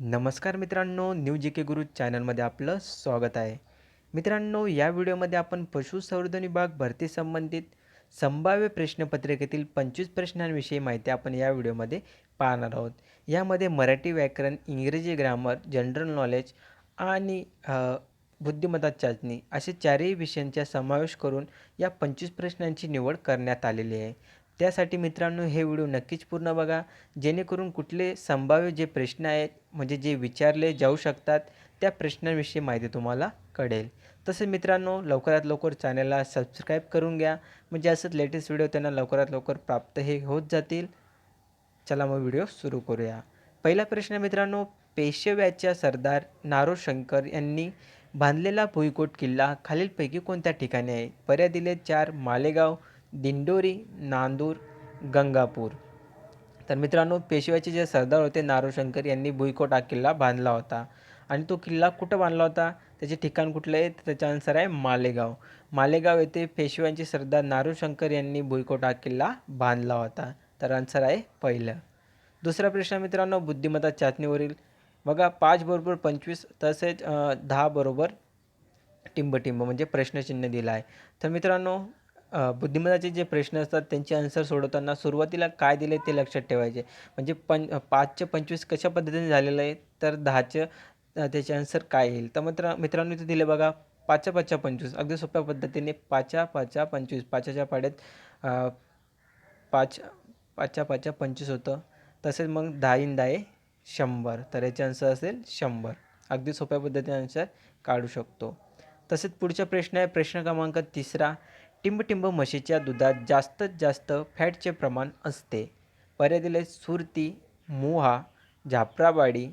नमस्कार मित्रांनो न्यू जी के गुरु चॅनलमध्ये आपलं स्वागत आहे. मित्रांनो या व्हिडिओमध्ये आपण पशुसंवर्धन विभाग भरती संबंधित संभाव्य प्रश्नपत्रिकेतील पंचवीस प्रश्नांविषयी माहिती आपण या व्हिडिओमध्ये पाहणार आहोत. यामध्ये मराठी व्याकरण इंग्रजी ग्रामर जनरल नॉलेज आणि बुद्धिमत्ता चाचणी असे चारही विषयांचा समावेश करून या पंचवीस प्रश्नांची निवड करण्यात आलेली आहे. त्यासाठी मित्रांनो हे व्हिडिओ नक्कीच पूर्ण बघा. जेणेकरून कुठले संभाव्य जे प्रश्न आहेत म्हणजे जे विचारले जाऊ शकतात त्या प्रश्नांविषयी माहिती तुम्हाला कळेल. तसेच मित्रांनो लवकरात लवकर चॅनलला सबस्क्राईब करून घ्या. म्हणजे असंच लेटेस्ट व्हिडिओ त्यांना लवकरात लवकर प्राप्त हे होत जातील. चला मग व्हिडिओ सुरू करूया. पहिला प्रश्न मित्रांनो पेशव्याच्या सरदार नारो शंकर यांनी बांधलेला भुईकोट किल्ला खालीलपैकी कोणत्या ठिकाणी आहे? पर्याय दिले चार मालेगाव दिंडोरी नांदूर गंगापूर. तर मित्रांनो पेशव्याचे जे सरदार होते नारोशंकर यांनी भुईकोट हा किल्ला बांधला होता. आणि तो किल्ला कुठं बांधला होता? त्याचे ठिकाण कुठलं आहे? तर त्याचा आन्सर आहे मालेगाव. मालेगाव येथे पेशव्यांचे सरदार नारोशंकर यांनी भुईकोट हा किल्ला बांधला होता. तर आन्सर आहे पहिलं. दुसरा प्रश्न मित्रांनो बुद्धिमत्ता चाचणीवरील. बघा पाच बरोबर पंचवीस तसेच दहा बरोबर टिंबटिंब म्हणजे प्रश्नचिन्ह दिलं आहे. तर मित्रांनो बुद्धिमत्ताचे जे प्रश्न असतात त्यांचे आन्सर सोडवताना सुरुवातीला काय दिले ते लक्षात ठेवायचे. म्हणजे पं पाचचे पंचवीस कशा पद्धतीने झालेलं आहे तर दहाचे त्याचे आन्सर काय येईल. तर मित्र मित्रांनो इथे दिले बघा पाचच्या पाचच्या पंचवीस. अगदी सोप्या पद्धतीने पाचच्या पाचच्या पंचवीस पाच्याच्या पाड्यात पाच पाचच्या पाचच्या पंचवीस होतं. तसेच मग दहा इन दहा शंभर. तर याचे आन्सर असेल शंभर. अगदी सोप्या पद्धतीने आन्सर काढू शकतो. तसेच पुढचा प्रश्न आहे प्रश्न क्रमांक तिसरा. टिंबटिंब म्हशीच्या दुधात जास्तीत जास्त फॅटचे प्रमाण असते. पर्यादिले सुरती मुहा झापराबाडी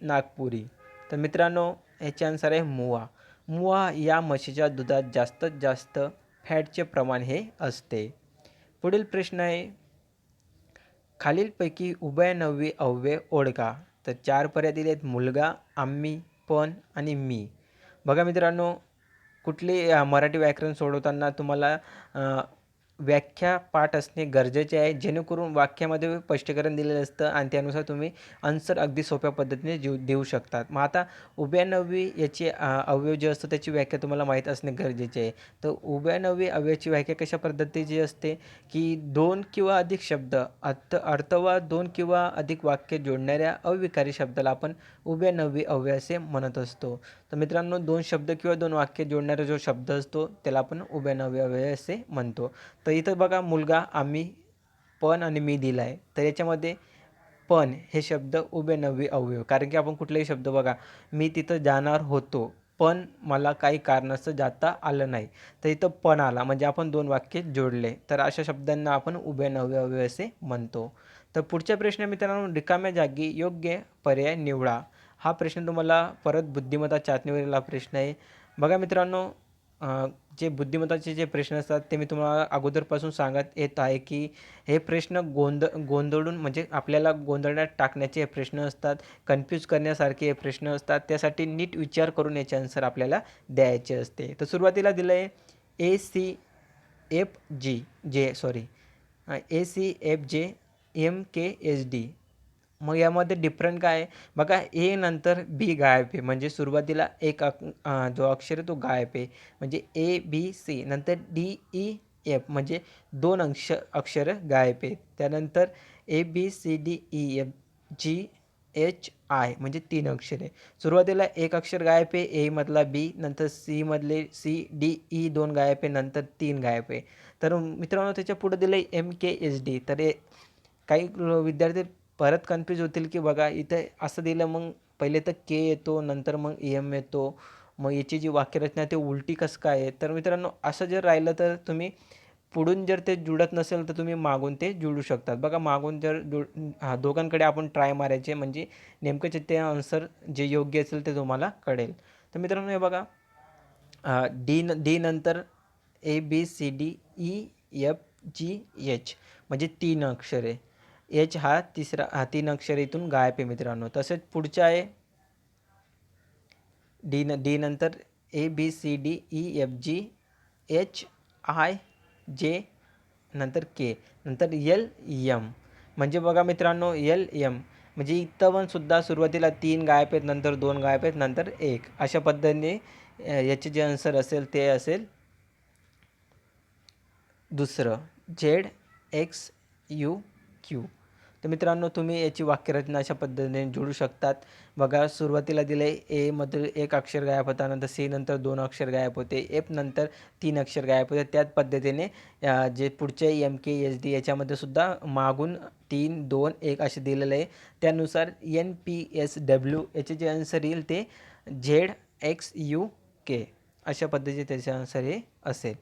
नागपुरी. तर मित्रांनो याचे आन्सर आहे मुवा मुवा या म्हशीच्या दुधात जास्तीत जास्त फॅटचे प्रमाण हे असते. पुढील प्रश्न आहे खालीलपैकी उभयनवी अव्यय ओळखा. तर चार पर्याय दिले आहेत मुलगा आम्ही पण आणि मी. बघा मित्रांनो कुठली मराठी व्याकरण सोडवताना तुम्हाला व्याख्या पाठ असणे गरजेचे आहे. जेणेकरून वाक्यामध्ये स्पष्टीकरण दिलेलं असतं आणि त्यानुसार तुम्ही आन्सर अगदी सोप्या पद्धतीने जीव देऊ शकतात. मग आता उभ्यानवी याची अवयव जे असतं त्याची व्याख्या तुम्हाला माहीत असणे गरजेचे आहे. तर उभ्यानवी अवयवाची व्याख्या कशा पद्धतीची असते की दोन किंवा अधिक शब्द अर्थ अर्थ वा दोन किंवा अधिक वाक्य जोडणाऱ्या अविकारी शब्दाला आपण उभ्यानवी अव्यय असे म्हणत असतो. तर मित्रांनो दोन शब्द किंवा दोन वाक्य जोडणारा जो शब्द असतो त्याला आपण उभ्यानवी अव्यय असे म्हणतो. तर इथं बघा मुलगा आम्ही पण आणि मी दिला आहे तर याच्यामध्ये पण हे शब्द उभ्यानवी अवयव. कारण की आपण कुठलाही शब्द बघा मी तिथं जाणार होतो पण मला काही कारणास्तव जाता आलं नाही. तर इथं पण आला म्हणजे आपण दोन वाक्य जोडले. तर अशा शब्दांना आपण उभ्यानवी अवयव असे म्हणतो. तर पुढचा प्रश्न मित्रांनो रिकाम्या जागी योग्य पर्याय निवडा. हा प्रश्न तुम्हाला परत बुद्धिमत्ता चाचणीवरील हा प्रश्न आहे. बघा मित्रांनो जे बुद्धिमत्ताचे जे प्रश्न असतात ते मी तुम्हाला अगोदरपासून सांगत येत आहे की हे प्रश्न गोंध गोंधळून म्हणजे आपल्याला गोंधळण्यात टाकण्याचे हे प्रश्न असतात कन्फ्यूज करण्यासारखे हे प्रश्न असतात त्यासाठी नीट विचार करून याचे आन्सर आपल्याला द्यायचे असते. तर सुरुवातीला दिलं आहे ए C F G J sorry A C F J M K H D मग यामध्ये डिफरंट काय आहे? बघा ए नंतर बी गायब आहे. म्हणजे सुरुवातीला एक अक जो अक्षर आहे तो गायब आहे. म्हणजे ए बी सी नंतर डी ई एफ म्हणजे दोन अंश अक्षरं गायब आहेत. त्यानंतर A B C D E F G H I म्हणजे तीन अक्षरे सुरुवातीला एक अक्षर गायब आहे. ए मधला बी नंतर सीमधले सी डी ई e दोन गायब आहे. नंतर तीन गायब आहे. तर मित्रांनो त्याच्या पुढे दिलं आहे एम के एच डी तर हे काही विद्यार्थी परत कन्फ्यूज होतील की बघा इथे असं दिलं मग पहिले तर के येतो नंतर मग एम येतो. मग याची जी वाक्यरचना आहे ते उलटी कसं काय आहे? तर मित्रांनो असं जर राहिलं तर तुम्ही पुढून जर ते जुळत नसेल तर तुम्ही मागून ते जुळू शकतात. बघा मागून जर जुळ हां दोघांकडे आपण ट्राय मारायचे म्हणजे नेमकं ते आन्सर जे योग्य असेल ते तुम्हाला कळेल. तर मित्रांनो हे बघा. डी न डी नंतर A B C D E F G H म्हणजे तीन अक्षरे. एच हा तिसरा हा तीन अक्षर इथून गायब आहे मित्रांनो. तसेच पुढच्या आहे. डी न डी नंतर A B C D E F G H I J नंतर के नंतर एल यम म्हणजे बघा मित्रांनो एल यम म्हणजे इथं पण सुद्धा सुरुवातीला तीन गायब आहेत नंतर दोन गायब आहेत नंतर एक. अशा पद्धतीने याचे जे आन्सर असेल ते असेल दुसरं. Z X U Q. तर मित्रांनो तुम्ही याची वाक्यरचना अशा पद्धतीने जोडू शकतात. बघा सुरुवातीला दिले ए मधील एक अक्षर गायब होता नंतर सी नंतर दोन अक्षर गायब होते एफ नंतर तीन अक्षर गायब होते. त्याच पद्धतीने जे पुढचे एम के एच डी याच्यामध्ये सुद्धा मागून तीन दोन एक असे दिलेलं आहे. त्यानुसार एन पी एस डब्ल्यू याचे जे आन्सर येईल ते झेड एक्स यू के अशा पद्धतीचे त्याचे आन्सर हे असेल.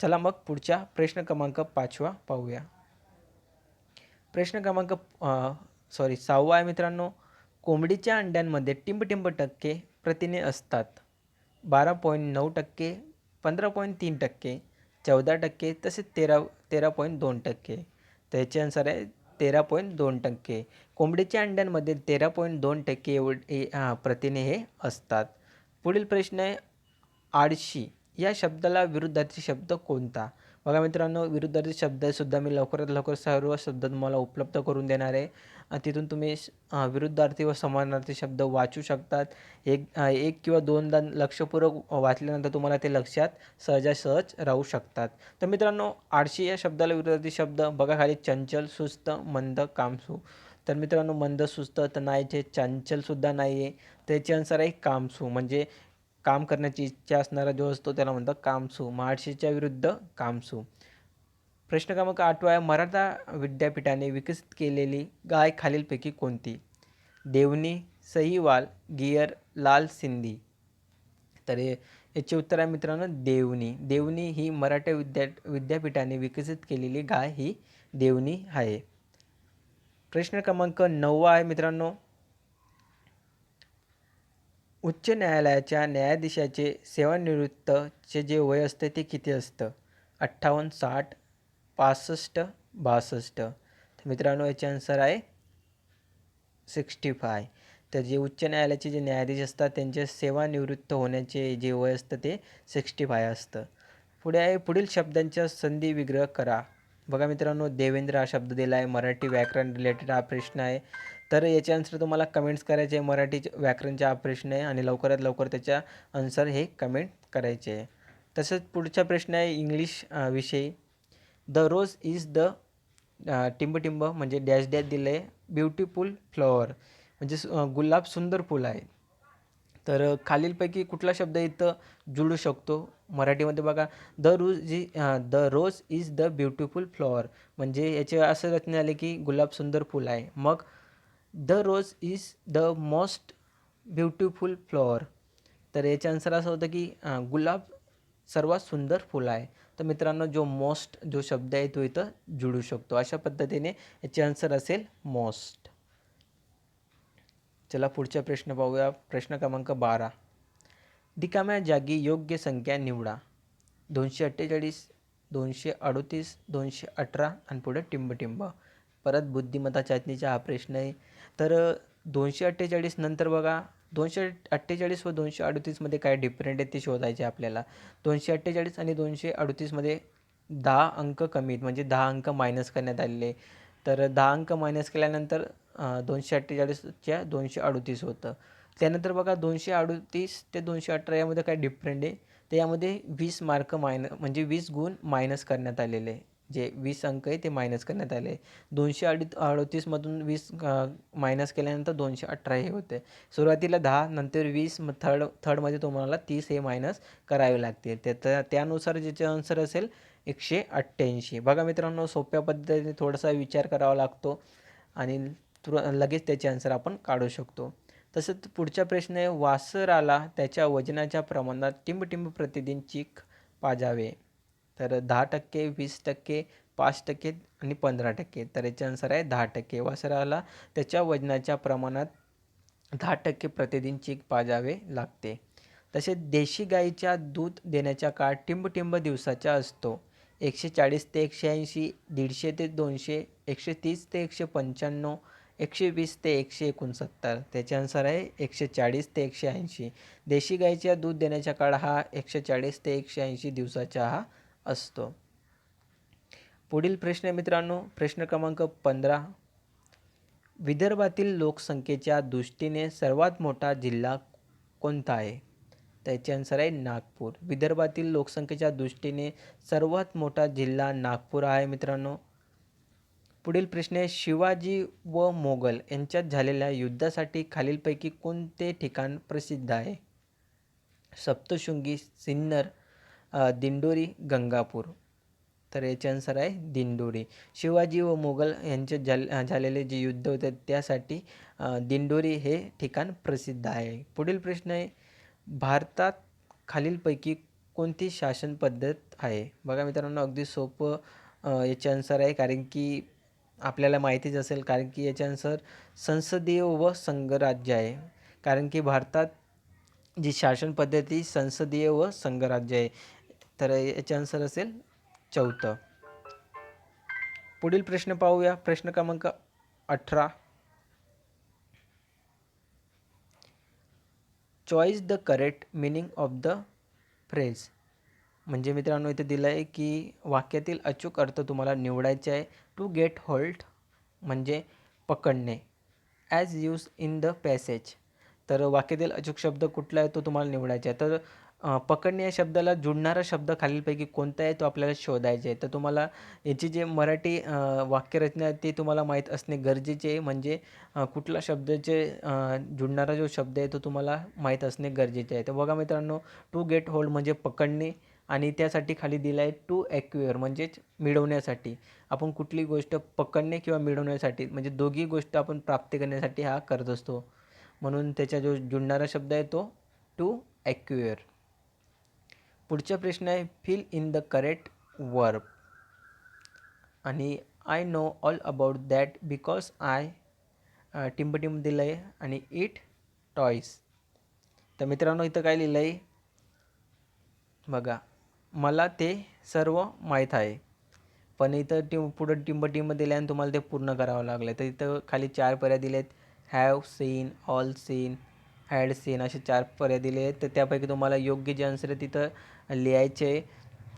चला मग पुढच्या प्रश्न क्रमांक पाचवा पाहूया. प्रश्न क्रमांक सॉरी सहावा आहे मित्रांनो. कोंबडीच्या अंड्यांमध्ये टिंबटिंब टक्के प्रथिने असतात. बारा पॉईंट नऊ टक्के पंधरा पॉईंट तीन टक्के चौदा टक्के तसेच तेरा तेरा पॉईंट दोन टक्के. त्याच्यानुसार आन्सर आहे तेरा पॉईंट दोन टक्के. कोंबडीच्या अंड्यांमध्ये तेरा पॉईंट दोन टक्के एवढे हां प्रथिने हे असतात. पुढील प्रश्न आहे आळशी. या शब्दाला विरुद्धार्थी शब्द कोणता? बघा मित्रांनो विरुद्धार्थी शब्दसुद्धा मी लवकरात लवकर सर्व शब्द तुम्हाला उपलब्ध करून देणार आहे. तिथून तुम्ही विरुद्धार्थी व समानार्थी शब्द वाचू शकतात. एक एक किंवा दोनदा लक्षपूर्वक वाचल्यानंतर तुम्हाला ते लक्षात सहजासहज राहू शकतात. तर मित्रांनो आळशी या शब्दाला विरुद्धार्थी शब्द बघा खाली चंचल सुस्त मंद कामसू. तर मित्रांनो मंद सुस्त तर नाही ते चंचलसुद्धा नाही आहे त्याचे अनुसार आहे कामसू म्हणजे काम करण्याची इच्छा असणारा जो असतो त्याला म्हणतात कामसू. महाडशीच्या विरुद्ध कामसू. प्रश्न क्रमांक आठवा आहे मराठा विद्यापीठाने विकसित केलेली गाय खालीलपैकी कोणती? देवणी सहीवाल गियर लाल सिंधी. तर याचे उत्तर आहे मित्रांनो देवणी. देवणी ही मराठा विद्या विद्यापीठाने विकसित केलेली गाय ही देवणी आहे. प्रश्न क्रमांक नववा आहे मित्रांनो उच्च न्यायालयाच्या न्यायाधीशाचे सेवानिवृत्तचे जे वय असते ते किती असतं? अठ्ठावन्न साठ पासष्ट बासष्ट. तर मित्रांनो याचे आन्सर आहे सिक्स्टी फाय तर जे उच्च न्यायालयाचे जे न्यायाधीश असतात त्यांचे सेवानिवृत्त होण्याचे जे वय असतं ते सिक्स्टी फाय असतं. पुढे आहे पुढील शब्दांच्या संधी विग्रह करा. बघा मित्रांनो देवेंद्र हा शब्द दिला आहे मराठी व्याकरण रिलेटेड हा प्रश्न आहे. तर याचे आन्सर तुम्हाला कमेंट्स करायचे आहे. मराठी व्याकरणच्या प्रश्न आहे आणि लवकरात लवकर त्याच्या आन्सर हे कमेंट करायचे आहे. तसंच पुढचा प्रश्न आहे इंग्लिश विषयी. द रोज इज द टिंब म्हणजे डॅश डॅश दिलं आहे ब्युटिफुल फ्लॉवर म्हणजे गुलाब सुंदर फुल आहे. तर खालीलपैकी कुठला शब्द इथं जुळू शकतो? मराठीमध्ये बघा the rose G the rose is the beautiful flower म्हणजे याचे असं रचना आले की गुलाब सुंदर फुल आहे. मग the rose is the most beautiful flower. तर याचे आन्सर असं होतं की गुलाब सर्वात सुंदर फुल आहे. तर मित्रांनो जो मोस्ट जो शब्द आहे तो इथं जुळू शकतो. अशा पद्धतीने याचे आन्सर असेल मोस्ट. चला पुढचा प्रश्न पाहूया. प्रश्न क्रमांक बारा. रिकाम्या जागी योग्य संख्या निवडा. दोनशे अठ्ठेचाळीस दोनशे अडोतीस दोनशे अठरा आणि पुढे टिंबटिंब. परत बुद्धिमत्ता चाचणीचा हा प्रश्न आहे. तर दोनशे अठ्ठेचाळीस नंतर बघा दोनशे अठ्ठेचाळीस व दोनशे अडतीसमध्ये काय डिफरंट आहे ते शोधायचे आपल्याला. दोनशे अठ्ठेचाळीस आणि दोनशे अडतीसमध्ये दहा अंक कमी आहेत म्हणजे दहा अंक मायनस करण्यात आलेले. तर दहा अंक मायनस केल्यानंतर दोनशे अठ्ठेचाळीसच्या दोनशे अडतीस होतं. त्यानंतर बघा दोनशे अडतीस ते दोनशे अठरा यामध्ये काय डिफरंट आहे? तर यामध्ये वीस मार्क मायन म्हणजे वीस गुण मायनस करण्यात आलेले. आहे. जे वीस अंक आहे ते मायनस करण्यात आले. दोनशे अडी अडतीसमधून वीस मायनस केल्यानंतर दोनशे अठरा हे होते. सुरुवातीला दहा नंतर वीस मग थर्ड थर्डमध्ये तुम्हाला तीस हे मायनस करावे लागतील. त्या त्यानुसार ज्याचे आन्सर असेल एकशे अठ्ठ्याऐंशी. बघा मित्रांनो सोप्या पद्धतीने थोडासा विचार करावा लागतो आणि तुर लगेच त्याचे आन्सर आपण काढू शकतो. तसंच पुढचा प्रश्न आहे वासराला त्याच्या वजनाच्या प्रमाणात टिंबटिंब प्रतिदिन चीक पाजावे. तर दहा टक्के वीस टक्के पाच टक्के आणि पंधरा टक्के. तर याचे आन्सर आहे दहा टक्के. वासराला त्याच्या वजनाच्या प्रमाणात दहा टक्के प्रतिदिन चीक पाजावे लागते. तसेच देशी गाईच्या दूध देण्याचा काळ टिंबटिंब दिवसाचा असतो. एकशे चाळीस ते एकशे ऐंशी दीडशे ते दोनशे एकशे तीस ते एकशे पंच्याण्णव एकशे वीस ते एकशे एकोणसत्तर. त्याचे आन्सर आहे एकशे चाळीस ते एकशे ऐंशी. देशी गाईच्या दूध देण्याचा काळ हा एकशे चाळीस ते एकशे ऐंशी दिवसाचा हा असतो. पुढील प्रश्न आहे मित्रांनो प्रश्न क्रमांक पंधरा. विदर्भातील लोकसंख्येच्या दृष्टीने सर्वात मोठा जिल्हा कोणता आहे? त्याचे आन्सर आहे नागपूर. विदर्भातील लोकसंख्येच्या दृष्टीने सर्वात मोठा जिल्हा नागपूर आहे मित्रांनो. पुढील प्रश्न आहे शिवाजी व मोगल यांच्यात झालेल्या युद्धासाठी खालीलपैकी कोणते ठिकाण प्रसिद्ध आहे? सप्तशृंगी सिन्नर दिंडोरी गंगापूर. तर याचे आन्सर आहे दिंडोरी. शिवाजी व मोगल यांच्यात झाल झालेले जे युद्ध होते त्यासाठी दिंडोरी हे ठिकाण प्रसिद्ध आहे. पुढील प्रश्न आहे भारतात खालीलपैकी कोणती शासन पद्धत आहे? बघा मित्रांनो अगदी सोपं याचे आन्सर आहे कारण की आपल्याला माहितीच असेल कारण की याचे आन्सर संसदीय व संघराज्य आहे. कारण की भारतात जी शासन पद्धती संसदीय व संघराज्य आहे. तर याचे आन्सर असेल चौथं. पुढील प्रश्न पाहूया. प्रश्न क्रमांक अठरा. Choice the correct meaning of the phrase म्हणजे मित्रांनो इथे दिलं आहे की वाक्यातील अचूक अर्थ तुम्हाला निवडायचे आहे. टू गेट होल्ड म्हणजे पकडणे. As use in the passage तर वाक्यातील अचूक शब्द कुठला आहे तो तुम्हाला निवडायचा आहे. तर पकडणे या शब्दाला जुळणारा शब्द खालीलपैकी कोणता आहे तो आपल्याला शोधायचा आहे. तर तुम्हाला याची जे मराठी वाक्यरचना आहे ती तुम्हाला माहीत असणे गरजेचे आहे. म्हणजे कुठला शब्दाचे जुडणारा जुळणारा जो शब्द आहे तो तुम्हाला माहीत असणे गरजेचे आहे. तर बघा मित्रांनो टू गेट होल्ड म्हणजे पकडणे आणि त्यासाठी खाली दिलं आहे टू ॲक्युअर म्हणजेच मिळवण्यासाठी. आपण कुठली गोष्ट पकडणे किंवा मिळवण्यासाठी म्हणजे दोघी गोष्ट आपण प्राप्त करण्यासाठी हा करत असतो. म्हणून त्याचा जो जुळणारा शब्द आहे तो टू ॲक्युअर पुढचा प्रश्न आहे fill in the correct verb आणि I know all about that because I टिंबटिंब दिलं आहे आणि इट टॉईस तर मित्रांनो इथं काय लिहिलं आहे बघा मला ते सर्व माहीत आहे. पण इथं टिम पुढं टिंबटिंब दिलं आणि तुम्हाला ते पूर्ण करावं लागलं तर इथं खाली चार पर्याय दिले आहेत have seen all seen had seen असे चार पर्याय दिले आहेत तर त्यापैकी तुम्हाला योग्य जे आन्सर आहे तिथं लिहायचे.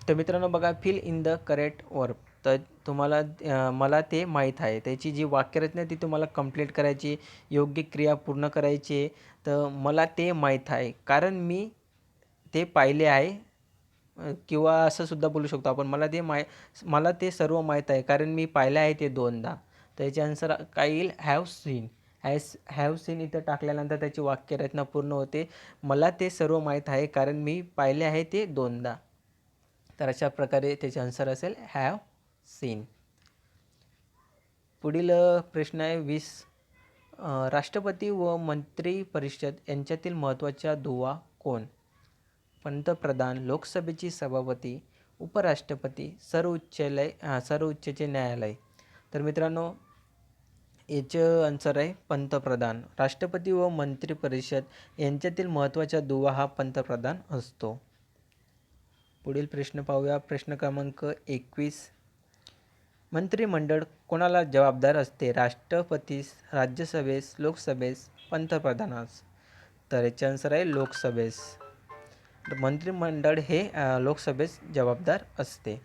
तर मित्रांनो बघा fill in the correct verb तर तुम्हाला मला ते माहीत आहे. त्याची जी वाक्यरचना आहे ती तुम्हाला कंप्लीट करायची योग्य क्रिया पूर्ण करायची आहे. तर मला ते माहीत आहे. कारण मी ते पाहिले आहे किंवा असं सुद्धा बोलू शकतो आपण. मला ते माय मला ते सर्व माहीत आहे. कारण मी पाहिलं आहे ते दोनदा. तर याचे आन्सर काय येईल have seen has have seen इथं टाकल्यानंतर त्याची वाक्यरचना पूर्ण होते. मला ते सर्व माहीत आहे कारण मी पाहिले आहे ते दोनदा. तर अशा प्रकारे त्याचे आन्सर असेल हॅव सीन पुढील प्रश्न आहे वीस. राष्ट्रपती व मंत्री परिषद यांच्यातील महत्त्वाच्या दुवा कोण? पंतप्रधान लोकसभेची सभापती उपराष्ट्रपती सर्वोच्चालय सर्वोच्चचे न्यायालय. तर मित्रांनो याचं आन्सर आहे पंतप्रधान. राष्ट्रपती व मंत्री परिषद यांच्यातील महत्त्वाचा दुवा हा पंतप्रधान असतो. पुढील प्रश्न पाहूया. प्रश्न क्रमांक एकवीस. मंत्रिमंडळ कोणाला जबाबदार असते? राष्ट्रपतीस राज्यसभेस लोकसभेस पंतप्रधानास? तर याचे आन्सर आहे लोकसभेस. मंत्रिमंडळ हे लोकसभेस जबाबदार असते.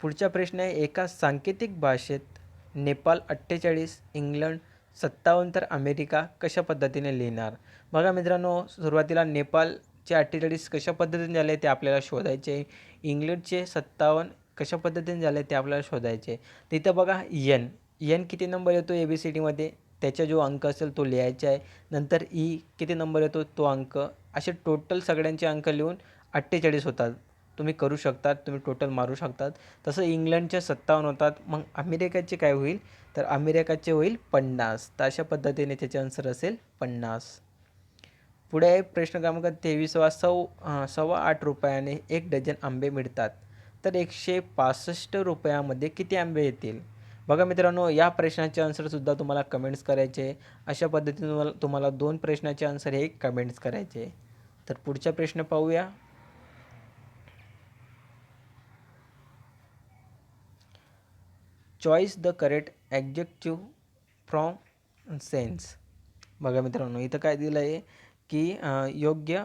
पुढचा प्रश्न आहे एका सांकेतिक भाषेत नेपाल अठ्ठेचाळीस इंग्लंड सत्तावन्न तर अमेरिका कशा पद्धतीने लिहिणार? बघा मित्रांनो सुरुवातीला नेपालचे अठ्ठेचाळीस कशा पद्धतीने झाले ते आपल्याला शोधायचे इंग्लंडचे सत्तावन्न कशा पद्धतीने झाले ते आपल्याला शोधायचे तिथं बघा यन यन किती नंबर येतो ए बी सी डीमध्ये त्याचा जो अंक असेल तो लिहायचा आहे. नंतर ई किती नंबर येतो? तो अंक. असे टोटल सगळ्यांचे अंक लिहून अठ्ठेचाळीस होतात. तुम्ही करू शकतात तुम्ही टोटल मारू शकतात. तसं इंग्लंडचे सत्तावन्न होतात मग अमेरिकेचे काय होईल? तर अमेरिकाचे होईल पन्नास. तर अशा पद्धतीने त्याचे आन्सर असेल पन्नास. पुढे आहे प्रश्न क्रमांक तेवीसवा सव सव्वा आठ रुपयाने एक डझन आंबे मिळतात. तर एकशे पासष्ट रुपयामध्ये किती आंबे येतील? बघा मित्रांनो या प्रश्नाचे आन्सरसुद्धा तुम्हाला कमेंट्स करायचे अशा पद्धतीने तुम्हाला तुम्हाला दोन प्रश्नाचे आन्सर हे कमेंट्स करायचे तर पुढचा प्रश्न पाहूया. Choice the correct adjective from sense बघा मित्रांनो इथं काय दिलं आहे की योग्य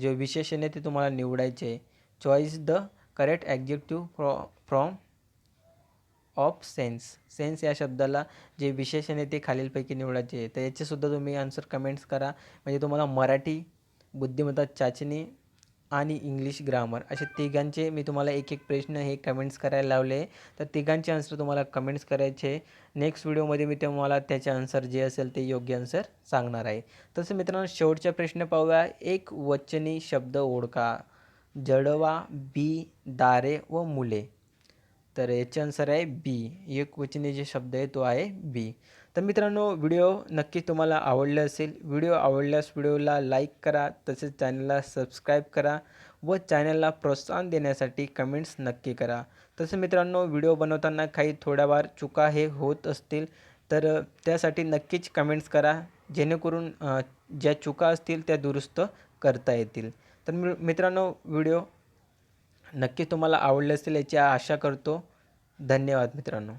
जे विशेषण आहे ते तुम्हाला निवडायचे आहे. Choice the correct adjective fro from of sense sense या शब्दाला जे विशेषण आहे ते खालीलपैकी निवडायचे तर याचेसुद्धा तुम्ही आन्सर कमेंट्स करा. म्हणजे तुम्हाला मराठी बुद्धिमत्ता चाचणी आणि इंग्लिश ग्रामर असे तिघांचे मी तुम्हाला एक एक प्रश्न हे कमेंट्स करायला लावले. तर तिघांचे आन्सर तुम्हाला कमेंट्स करायचे. नेक्स्ट व्हिडिओमध्ये मी तुम्हाला त्याचे आन्सर जे असेल ते योग्य आन्सर सांगणार आहे. तसं मित्रांनो शेवटचा प्रश्न पाहूया. एक वचनी शब्द ओळखा. जडवा बी दारे व मुले. तर याचे आन्सर आहे बी एक वचनी जे शब्द आहे तो आहे बी तर मित्रांनो व्हिडिओ नक्की तुम्हाला आवडले असेल. व्हिडिओ आवडल्यास व्हिडिओला लाईक करा तसेच चॅनलला सबस्क्राईब करा व चॅनलला प्रोत्साहन देण्यासाठी कमेंट्स नक्की करा. तसे मित्रांनो व्हिडिओ बनवताना काही थोड्याफार चुका हे होत असतील तर त्यासाठी नक्कीच कमेंट्स करा. जेणेकरून ज्या चुका असतील त्या दुरुस्त करता येतील. तर मित्रांनो व्हिडिओ नक्की तुम्हाला आवडले असेल याची आशा करतो. धन्यवाद मित्रांनो.